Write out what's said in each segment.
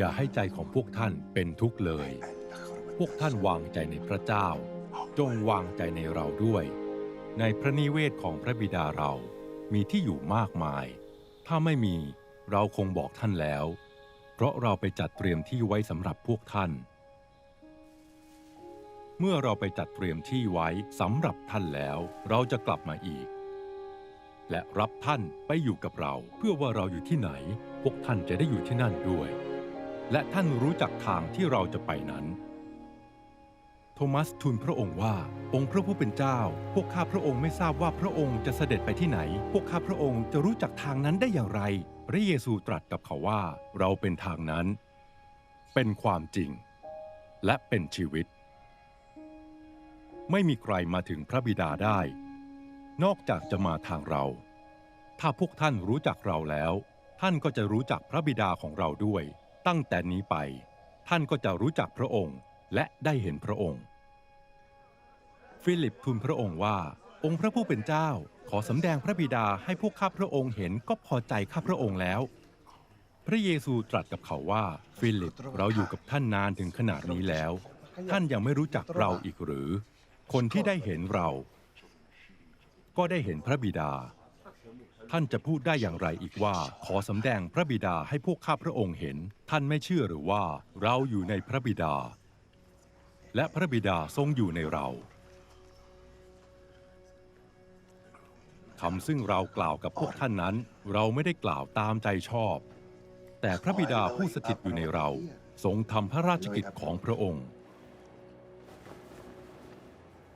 อย่าให้ใจของพวกท่านเป็นทุกข์เลย พวกท่านวางใจในพระเจ้า จงวางใจในเราด้วย ในพระนิเวศของพระบิดาเรามีที่อยู่มากมาย ถ้าไม่มีเราคงบอกท่านแล้ว เพราะเราไปจัดเตรียมที่ไว้สำหรับพวกท่าน เมื่อเราไปจัดเตรียมที่ไว้สำหรับท่านแล้ว เราจะกลับมาอีก และรับท่านไปอยู่กับเรา เพื่อว่าเราอยู่ที่ไหน พวกท่านจะได้อยู่ที่นั่นด้วย และท่านรู้จักทางที่เราจะไปนั้น โทมัสทูลพระองค์ว่า องค์พระผู้เป็นเจ้า พวกข้าพระองค์ไม่ทราบว่าพระองค์จะเสด็จไปที่ไหน พวกข้าพระองค์จะรู้จักทางนั้นได้อย่างไร พระเยซูตรัสกับเขาว่า เราเป็นทางนั้น เป็นความจริง และเป็นชีวิต ไม่มีใครมาถึงพระบิดาได้ นอกจากจะมาทางเรา ถ้าพวกท่านรู้จักเราแล้ว ท่านก็จะรู้จักพระบิดาของเราด้วย ตั้งแต่นี้ไป ท่านก็จะรู้จักพระองค์และได้เห็นพระองค์ ฟิลิปทูลพระองค์ว่า องค์พระผู้เป็นเจ้าขอสำแดงพระบิดาให้พวกข้าพระองค์เห็นก็พอใจข้าพระองค์แล้ว พระเยซูตรัสกับเขาว่า ฟิลิปเราอยู่กับท่านนานถึงขนาดนี้แล้ว ท่านยังไม่รู้จักเราอีกหรือ คนที่ได้เห็นเรา ก็ได้เห็นพระบิดา ท่านจะพูดได้อย่างไรอีกว่า ขอสำแดงพระบิดาให้พวกข้าพระองค์เห็น ท่านไม่เชื่อหรือว่าเราอยู่ในพระบิดา และพระบิดาทรงอยู่ในเราคำซึ่งเรากล่าวกับพวกท่านนั้น เราไม่ได้กล่าวตามใจชอบ แต่พระบิดาผู้สถิตอยู่ในเรา ทรงทำพระราชกิจของพระองค์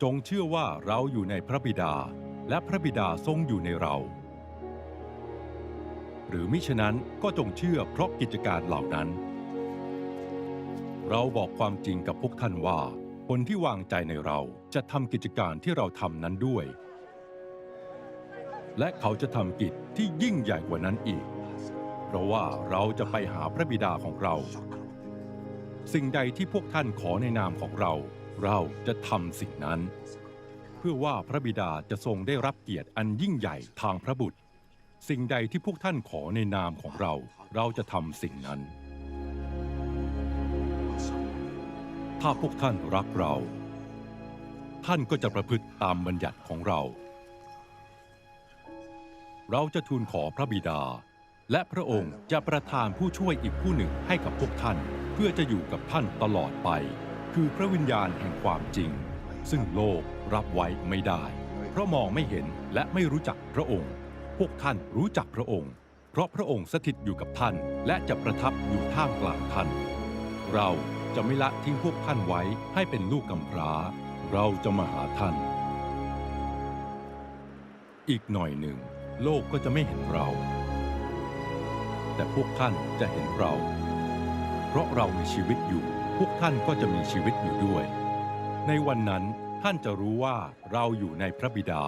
จงเชื่อว่าเราอยู่ในพระบิดา และพระบิดาทรงอยู่ในเรา หรือมิฉะนั้นก็จงเชื่อเพราะกิจการเหล่านั้น เราบอกความจริงกับพวกท่านว่า คนที่วางใจในเราจะทำกิจการที่เราทำนั้นด้วย และเขาจะทำกิจที่ยิ่งใหญ่กว่านั้นอีก เพราะว่าเราจะไปหาพระบิดาของเรา สิ่งใดที่พวกท่านขอในนามของเรา เราจะทำสิ่งนั้น เพื่อว่าพระบิดาจะทรงได้รับเกียรติอันยิ่งใหญ่ทางพระบุตร สิ่งใดที่พวกท่านขอในนามของเรา เราจะทำสิ่งนั้น ถ้าพวกท่านรักเรา ท่านก็จะประพฤติตามบัญญัติของเรา เราจะทูลขอพระบิดา และพระองค์จะประทานผู้ช่วยอีกผู้หนึ่งให้กับพวกท่าน เพื่อจะอยู่กับท่านตลอดไป คือพระวิญญาณแห่งความจริง ซึ่งโลกรับไว้ไม่ได้ เพราะมองไม่เห็นและไม่รู้จักพระองค์ พวกท่านรู้จักพระองค์ เพราะพระองค์สถิตอยู่กับท่าน และจะประทับอยู่ท่ามกลางท่าน เราจะไม่ละทิ้งพวกท่านไว้ให้เป็นลูกกำพร้า เราจะมาหาท่าน อีกหน่อยหนึ่ง โลกก็จะไม่เห็นเรา แต่พวกท่านจะเห็นเรา เพราะเรามีชีวิตอยู่ พวกท่านก็จะมีชีวิตอยู่ด้วย ในวันนั้นท่านจะรู้ว่าเราอยู่ในพระบิดา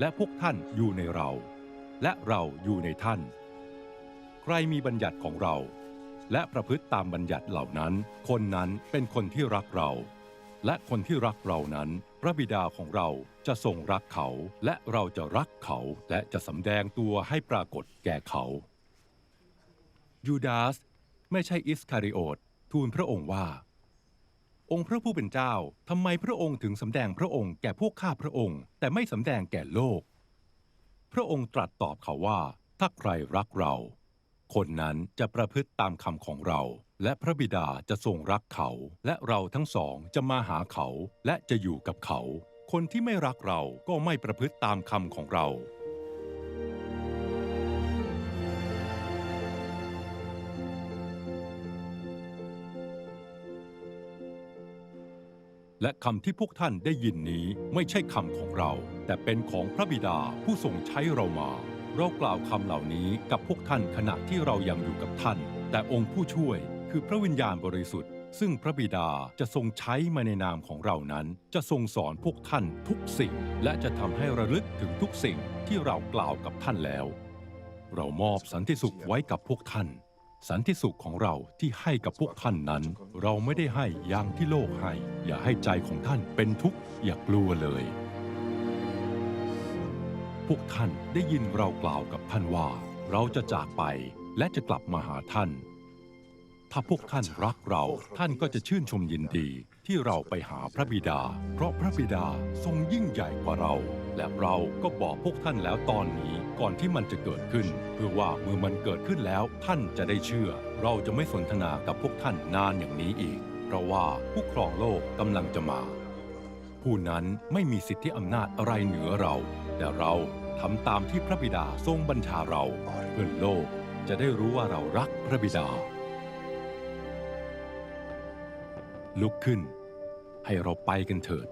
และพวกท่านอยู่ในเรา และเราอยู่ในท่าน ใครมีบัญญัติของเรา และประพฤติตามบัญญัติเหล่านั้น คนนั้นเป็นคนที่รักเรา และคนที่รักเรานั้น พระบิดาของเราจะทรงรักเขา และเราจะรักเขาและจะสำแดงตัวให้ปรากฏแก่เขายูดาส ไม่ใช่อิสคาริโอตทูลพระองค์ว่า องค์พระผู้เป็นเจ้าทำไมพระองค์ถึงสำแดงพระองค์แก่พวกข้าพระองค์ แต่ไม่สำแดงแก่โลก พระองค์ตรัสตอบเขาว่า ถ้าใครรักเรา คนนั้นจะประพฤติตามคำของเรา และพระบิดาจะทรงรักเขา และเราทั้งสองจะมาหาเขาและจะอยู่กับเขา คนที่ไม่รักเราก็ไม่ประพฤติตามคำของเรา และคำที่พวกท่านได้ยินนี้ไม่ใช่คำของเรา แต่เป็นของพระบิดาผู้ทรงใช้เรามา เรากล่าวคำเหล่านี้กับพวกท่านขณะที่เรายังอยู่กับท่าน แต่องค์ผู้ช่วยคือพระวิญญาณบริสุทธิ์ ซึ่งพระบิดาจะทรงใช้มาในนามของเรานั้น จะทรงสอนพวกท่านทุกสิ่ง และจะทำให้ระลึกถึงทุกสิ่งที่เรากล่าวกับท่านแล้ว เรามอบสันติสุขไว้กับพวกท่าน สันติสุขของเราที่ให้กับพวกท่านนั้น เราไม่ได้ให้อย่างที่โลกให้ อย่าให้ใจของท่านเป็นทุกข์อย่ากลัวเลย พวกท่านได้ยินเรากล่าวกับท่านว่า เราจะจากไปและจะกลับมาหาท่าน ถ้าพวกท่านรักเราท่านก็จะชื่นชมยินดีที่เราไปหาพระบิดา เพราะพระบิดาทรงยิ่งใหญ่กว่าเรา และเราก็บอกพวกท่านแล้วตอนนี้ก่อนที่มันจะเกิดขึ้น เพื่อว่าเมื่อมันเกิดขึ้นแล้วท่านจะได้เชื่อ เราจะไม่สนทนากับพวกท่านนานอย่างนี้อีก เพราะว่าผู้ครองโลกกำลังจะมา ผู้นั้นไม่มีสิทธิอำนาจอะไรเหนือเรา แต่เราทำตามที่พระบิดาทรงบัญชาเราเพื่อโลกจะได้รู้ว่าเรารักพระบิดา ลุกขึ้น ให้เราไปกันเถิด